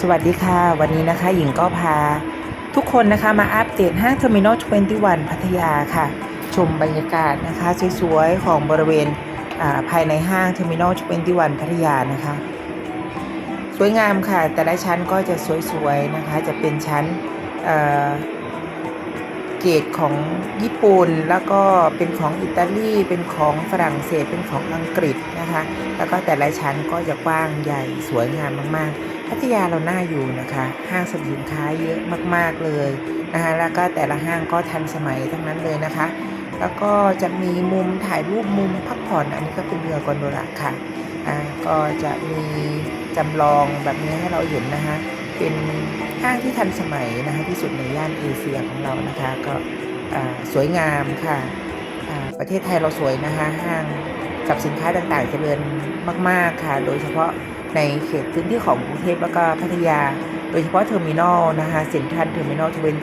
สวัสดีค่ะ วันนี้นะคะ หญิงก็พา ทุกคนนะคะมาอัปเดตห้างเทอร์มินอล21 พัทยาค่ะ ชมบรรยากาศนะคะสวยๆ ของบริเวณาภายในห้างเทอร์มินอล21 พัทยานะคะ สวยงามค่ะ แต่ละชั้นก็จะสวยๆนะคะ จะเป็นชั้นเเกรดของญี่ปุ่น แล้วก็เป็นของอิตาลี เป็นของฝรั่งเศส เป็นของอังกฤษนะคะ แล้วก็แต่ละชั้นก็จะกว้างใหญ่สวยงามมากๆ พัทยาเราน่าอยู่นะคะ ห้างสรรพสินค้าเยอะมากๆเลยนะคะแล้วก็แต่ละห้างก็ทันสมัยทั้งนั้นเลยนะคะ แล้วก็จะมีมุมถ่ายรูปมุมพักผ่อนอันนี้ก็เป็นเรือกอนโดระค่ะอ่าก็จะมีจำลองแบบนี้ให้เราเห็นนะคะ เป็นห้างที่ทันสมัยนะคะที่สุดในย่านเอเชียของเรานะคะก็อ่าสวยงามค่ะอ่าประเทศไทยเราสวยนะคะห้างสรรพสินค้าต่างๆเจริญมาก ๆ ค่ะ โดยเฉพาะ ในเขตพื้นที่ของกรุงเทพแล้วก็พัทยา โดยเฉพาะเทอร์มินอลนะคะเซ็นทรัลเทอร์มินอลทเวน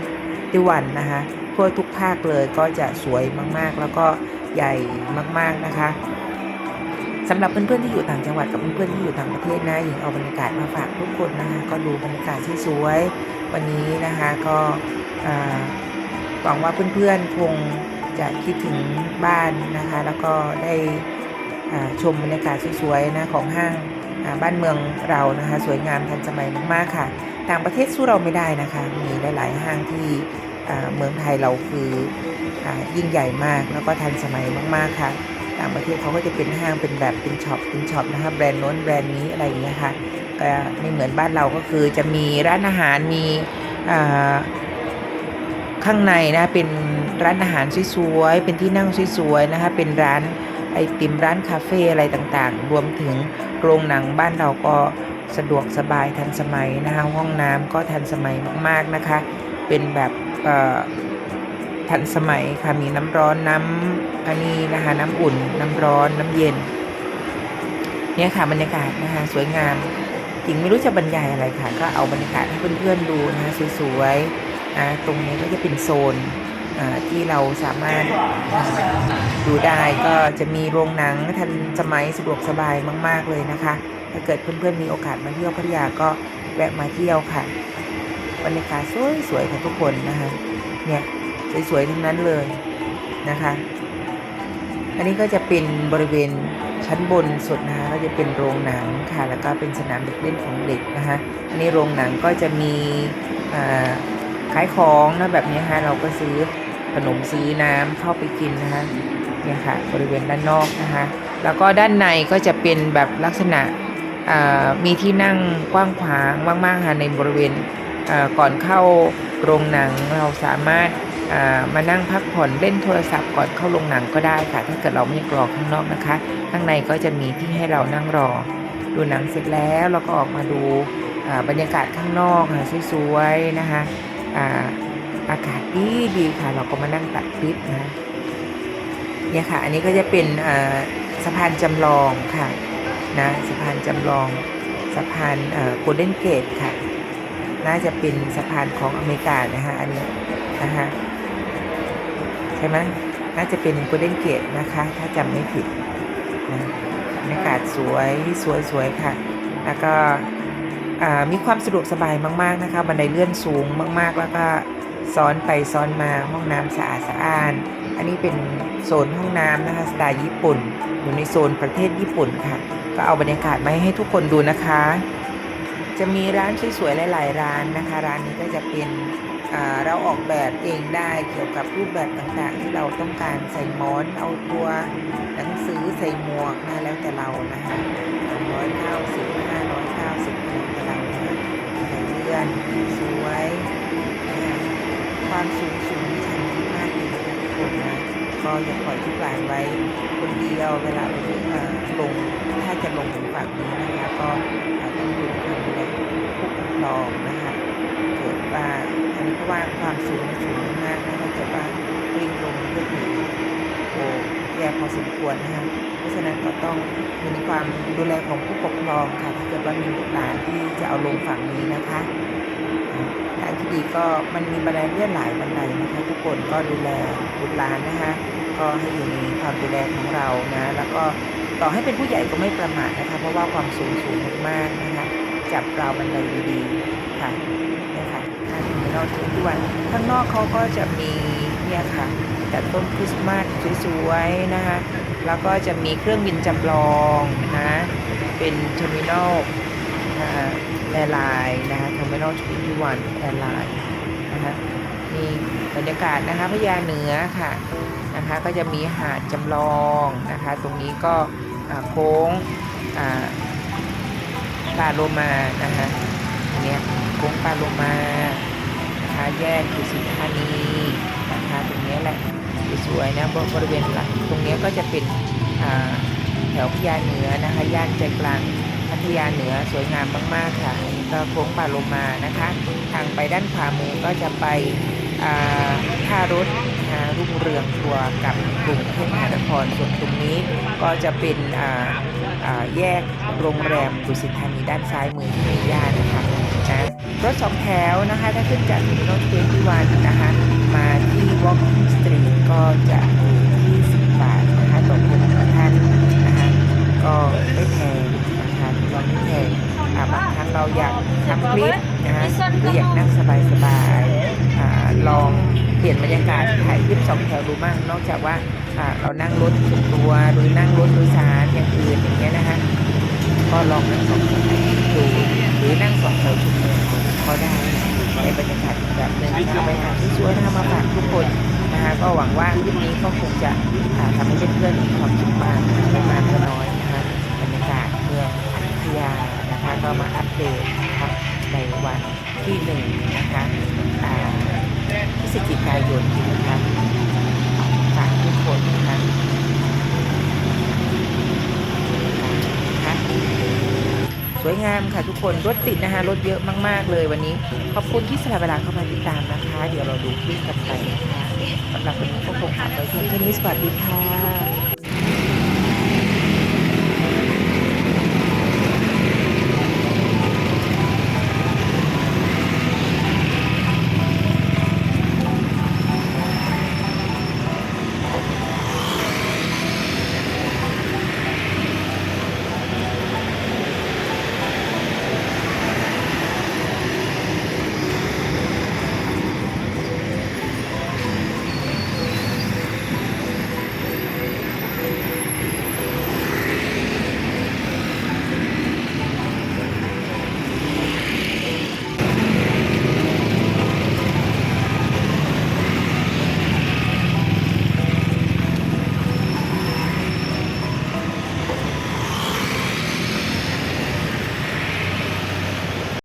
ตี้วันนะคะทั่วทุกภาคเลยก็จะสวยมากๆ แล้วก็ใหญ่มากๆนะคะสำหรับเพื่อนๆที่อยู่ต่างจังหวัดกับเพื่อนๆที่อยู่ต่างประเทศนะหญิงเอาบรรยากาศมาฝากทุกคนนะคะก็ดูบรรยากาศที่สวยวันนี้นะคะก็หวังว่าเพื่อนๆคงจะคิดถึงบ้านนะคะ แล้วก็ได้ชมบรรยากาศสวยๆนะของห้าง บ้านเมืองเรานะคะ สวยงามทันสมัยมากๆค่ะ ต่างประเทศสู้เราไม่ได้นะคะ มีหลาย ๆ ห้างที่เมืองไทยเราคืออยิ่งใหญ่มากแล้วก็ทันสมัยมาก ๆ ค่ะ ต่างประเทศเขาก็จะเป็นห้างเป็นแบบเป็นช็อปเป็นช็อปนะคะแบรนด์โน้นแบรนด์นี้อะไรอย่างเงี้ยค่ะก็ไม่เหมือนบ้านเราก็คือจะมีร้านอาหารมีข้างในนะเป็นร้านอาหารสวยๆเป็นที่นั่งสวยๆนะคะเป็นร้าน ไอติมร้านคาเฟ่อะไรต่างๆ รวมถึงโรงหนังบ้านเราก็สะดวกสบายทันสมัยนะคะห้องน้ำก็ทันสมัยมากๆนะคะ เป็นแบบเอ่อทันสมัยค่ะมีน้ำร้อนน้ำอันนี้นะคะน้ำอุ่นน้ำร้อนน้ำเย็นเนี่ยค่ะบรรยากาศนะคะสวยงามจริงไม่รู้จะบรรยายอะไรค่ะ ก็เอาบรรยากาศให้เพื่อนๆดูนะคะสวยๆนะตรงนี้ก็จะเป็นโซน ที่เราสามารถดูได้ก็จะมีโรงหนังทันสมัยสะดวกสบายมาก ๆ เลยนะคะ ถ้าเกิดเพื่อนๆมีโอกาสมาเที่ยวพัทยาก็แวะมาเที่ยวค่ะบรรยากาศสวยๆค่ะทุกคนนะคะ เนี่ยสวยๆทั้งนั้นเลยนะคะ อันนี้ก็จะเป็นบริเวณชั้นบนสุดนะคะก็จะเป็นโรงหนังค่ะแล้วก็เป็นสนามเด็กเล่นของเด็กนะคะ อันนี้โรงหนังก็จะมีขายของนะแบบนี้ค่ะเราก็ซื้อ ขนมซื้อน้ำเข้าไปกินนะคะเนี่ยค่ะบริเวณด้านนอกนะคะแล้วก็ด้านในก็จะเป็นแบบลักษณะมีที่นั่งกว้างขวางมากๆค่ะในบริเวณก่อนเข้าโรงหนังเราสามารถมานั่งพักผ่อนเล่นโทรศัพท์ก่อนเข้าโรงหนังก็ได้ค่ะ ถ้าเกิดเราไม่กรอข้างนอกนะคะ ข้างในก็จะมีที่ให้เรานั่งรอ ดูหนังเสร็จแล้วเราก็ออกมาดูบรรยากาศข้างนอกค่ะสวยๆนะคะ อากาศดีดีค่ะ เราก็มานั่งตัดคลิปนะเนี่ยค่ะ อันนี้ก็จะเป็นสะพานจำลองค่ะนะสะพานจำลองสะพานโกลเด้นเกตค่ะ น่าจะเป็นสะพานของอเมริกานะคะอันนี้นะคะใช่ไหมน่าจะเป็นโกลเด้นเกตนะคะ ถ้าจำไม่ผิดนะบรรยากาศสวยสวยสวยค่ะ แล้วก็ มีความสะดวกสบายมาก ๆ นะคะ บันไดเลื่อนสูงมาก ๆ แล้วก็ซ้อนไปซ้อนมาห้องน้ำสะอาดสะอ้าน อันนี้เป็นโซนห้องน้ำนะคะสไตล์ญี่ปุ่น อยู่ในโซนประเทศญี่ปุ่นค่ะ ก็เอาบรรยากาศมาให้ทุกคนดูนะคะ จะมีร้านสวยๆหลาย ๆ ร้านนะคะ ร้านนี้ก็จะเป็นเราออกแบบเองได้เกี่ยวกับรูปแบบต่างๆ ที่เราต้องการใส่หมอนเอาตัวหนังสือใส่หมวกนะแล้วแต่เรานะคะร้อยเก้าสิบห้าร้อยเก้าสิบ ใส่เลื่อนสวยนะคะความสูงสูงชันมากเลยนะคะทุกคนนะก็อย่าปล่อยทุกหลานไว้ คนเดียวเวลาเราเอ่อลงถ้าจะลงถึงฝั่งนี้นะคะก็ต้องดูคนดูแลผู้ปกครองนะคะเกิดว่าอันนี้เพราะว่าความสูงสูงมากนะถ้าเกิดว่าวิ่งลงเพื่อหนีโอ้แย่พอสมควรนะคะ เพราะฉะนั้นก็ต้องมีความดูแลของผู้ปกครองค่ะถ้าเกิดว่ามีลูกหลานที่จะเอาลงฝั่งนี้นะคะอ่าทางที่ดีก็มันมีบันไดเลื่อนหลายบันไดนะคะ ทุกคนก็ดูแลบุตรหลานนะคะ ก็ให้อยู่ในความดูแลของเรานะแล้วก็ต่อให้เป็นผู้ใหญ่ก็ไม่ประมาทนะคะ เพราะว่าความสูงสูงมากนะคะจับราวบันไดดีๆค่ะนี่ยค่ะห้างเทอร์มินอลทุกวันข้างนอกเขาก็จะมี เนี่ยค่ะจัดต้นคริสต์มาสสวยๆนะคะ แล้วก็จะมีเครื่องบินจำลองนะเป็นเทอร์มินอลแอร์ไลน์นะคะเทอร์มินอลทุกวันแอร์ไลน์นะคะมีบรรยากาศนะคะพญาเหนือค่ะนะคะก็จะมีหาดจำลองนะคะ ตรงนี้ก็โค้งปลาโลมานะคะอันเนี้ยโค้งปลาโลมานะคะแยกดุสิตธานี นี้แหละสวยๆนะบริเวณหลังตรงนี้ก็จะเป็นแถวพญาเหนือนะคะย่านใจกลางพัทยาเหนือสวยงามมากๆค่ะนี่ก็โค้งปลาโลมานะคะ ทางไปด้านขวามือก็จะไปท่ารถรุ่งเรืองทัวร์กับกรุงเทพมหานครส่วนตรงนี้ก็จะเป็นแยกโรงแรมดุสิตธานีด้านซ้ายมือที่มีย่านะคะ รถสองแถวนะคะ ถ้าขึ้นจากถนนเทนวันนะคะ มาที่ Walking Street ก็จะอยู่ที่10บาทนะคะต่อคนต่อท่านนะคะก็ไม่แพงนะคะถือว่าไม่แพงบางครั้งเราอยากทำคลิปนะคะหรืออยากนั่งสบายๆาลองเปลี่ยนบรรยากาศถ่ายคลิปสองแถวดูบ้างนอกจากว่าเรานั่งรถส่วนตัวหรือนั่งรถโดยสารอย่างอื่นอย่างเงี้ยนะคะก็ลองนั่งสองแถวดูหรือนั่งสอง องก็ได้ในบรรยากาศแบบหนึ่งนะคะบรรยากาศที่สวยนะคะมาฝากทุกคนนะคะก็หวังว่าคลิปนี้ก็คงจะทำให้เพื่อนๆมีความสุขมากไม่มากก็น้อยนะคะบรรยากาศเมืองพัทยานะคะก็มาอัปเดตครับในวันที่หนึ่งนะคะอ่าพฤศจิกายนนะคะฝากทุกคนนะคะนะคะ สวยงามค่ะทุกคนรถติดนะคะรถเยอะมาก ๆ เลยวันนี้ ขอบคุณที่สละเวลาเข้ามาติดตามนะคะ เดี๋ยวเราดูคลิปกันไปนะคะสำหรับวันนี้ก็คงฝากไว้เพียงแค่นี้สวัสดีค่ะ